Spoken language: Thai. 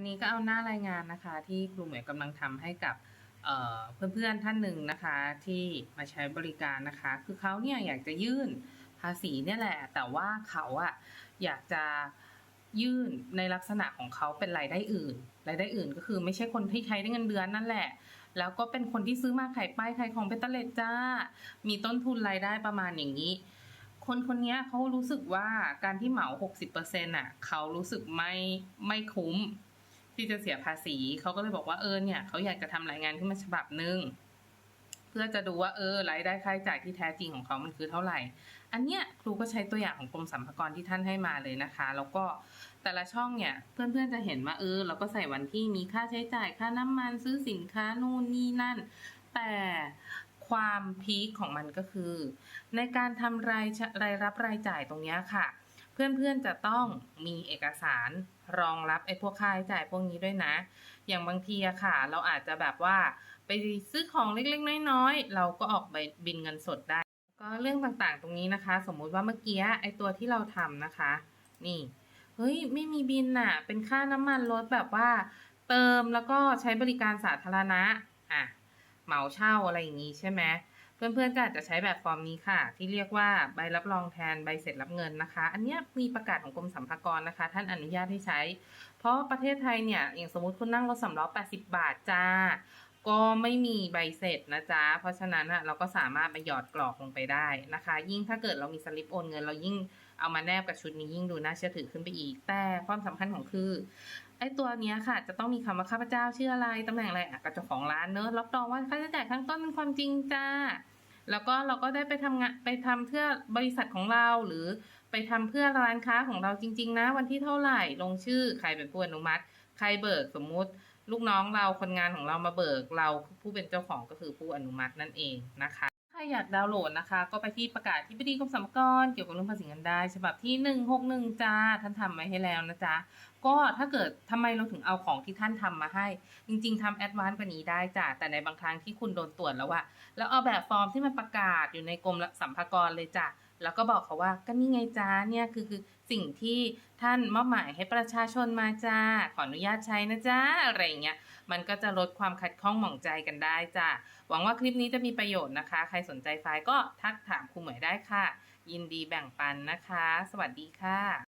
วันนี้ก็เอาหน้ารายงานนะคะที่ครูหมวยกำลังทำให้กับเเพื่อนๆท่านหนึ่งนะคะที่มาใช้บริการนะคะ คือเขาเนี่ยอยากจะยื่นภาษีเนี่ยแหละ แต่ว่าเขาอะอยากจะยื่นในลักษณะของเขาเป็นรายได้อื่น รายได้อื่นก็คือไม่ใช่คนที่ใช้ได้เงินเดือนนั่นแหละ แล้วก็เป็นคนที่ซื้อมาขายป้ายขายของเป็นตะเล็ดจ้า มีต้นทุนรายได้ประมาณอย่างนี้ คนคนนี้เขารู้สึกว่าการที่เหมา 60%อะเขารู้สึกไม่ไม่คุ้ม ที่จะเสียภาษีเขาก็เลยบอกว่าเออเนี่ยเขาอยากจะทำรายงานขึ้นมาฉบับหนึ่งเพื่อจะดูว่าเออรายได้ค่าใช้จ่ายที่แท้จริงของเขามันคือเท่าไหร่ อันเนี้ยครูก็ใช้ตัวอย่างของกรมสรรพากรที่ท่านให้มาเลยนะคะ แล้วก็แต่ละช่องเนี่ยเพื่อนๆจะเห็นว่าเออ เราก็ใส่วันที่มีค่าใช้จ่ายค่าน้ำมันซื้อสินค้านู่นนี่นั่น แต่ความพีคของมันก็คือ ในการทำรายรายรับรายจ่ายตรงเนี้ยค่ะ เพื่อนๆจะต้องมีเอกสารรองรับไอ้พวกค่าใช้จ่ายพวกนี้ด้วยนะ อย่างบางทีอะค่ะ เราอาจจะแบบว่าไปซื้อของเล็กๆ น้อยๆ เราก็ออกใบบินเงินสดได้ ก็เรื่องต่างๆตรงนี้นะคะ สมมุติว่าเมื่อกี้ไอ้ตัวที่เราทำนะคะ นี่เฮ้ยไม่มีบินน่ะ เป็นค่าน้ำมันรถแบบว่า เติมแล้วก็ใช้บริการสาธารณะอะเหมาเช่าอะไรอย่างนี้ใช่ไหม เพื่อนๆก็อาจจะใช้แบบฟอร์มนี้ค่ะ ที่เรียกว่าใบรับรองแทนใบเสร็จรับเงินนะคะ อันนี้มีประกาศของกรมสรรพากรนะคะ ท่านอนุญาตให้ใช้ เพราะประเทศไทยเนี่ยอย่างสมมติคุณนั่งรถสำล้อ80 บาทจ้า ก็ไม่มีใบเสร็จนะจ๊ะ เพราะฉะนั้นอะเราก็สามารถไปหยอดกรอกลงไปได้นะคะ ยิ่งถ้าเกิดเรามีสลิปโอนเงิน เรายิ่งเอามาแนบกับชุดนี้ยิ่งดูน่าเชื่อถือขึ้นไปอีก แต่ความสำคัญของคือไอ้ตัวเนี้ยค่ะ จะต้องมีคำว่าข้าพเจ้าชื่ออะไรตำแหน่งอะไรกับเจ้าของร้านเนอะรับรองว่าค่าใช้จ่ายข้างต้นเป็นความจริงจ้าแล้วก็เราก็ได้ไปทำงานไปทำเพื่อบริษัทของเราหรือไปทำเพื่อร้านค้าของเราจริง ๆ นะ วันที่เท่าไหร่ลงชื่อใครเป็นผู้อนุมัติ ใครเบิกสมมุติ ลูกน้องเราคนงานของเรามาเบิกเราผู้เป็นเจ้าของก็คือผู้อนุมัตินั่นเองนะคะ ถ้าอยากดาวน์โหลดนะคะ ก็ไปที่ประกาศที่บดีกรมสรรพากรเกี่ยวกับเรื่องภาษีเงินได้ ฉบับที่ 161จ้าท่านทำไว้ให้แล้วนะจ๊ะก็ถ้าเกิดทำไมเราถึงเอาของที่ท่านทำมาให้ จริง ๆทำแอดวานซ์กว่านี้ได้จ้ะแต่ในบางครั้งที่คุณโดนตรวจแล้วอะแล้วเอาแบบฟอร์มที่มันประกาศอยู่ในกรมสัมภากรเลยจ้ะแล้วก็บอกเขาว่าก็นี่ไงจ้าเนี่ยคือคือสิ่งที่ท่านมอบหมายให้ประชาชนมาจ้าขออนุญาตใช้นะจ้าอะไรเงี้ยมันก็จะลดความขัดข้องหมองใจกันได้จ้ะหวังว่าคลิปนี้จะมีประโยชน์นะคะ ใครสนใจไฟล์ก็ทักถามครูเหมยได้ค่ะ ยินดีแบ่งปันนะคะ สวัสดีค่ะ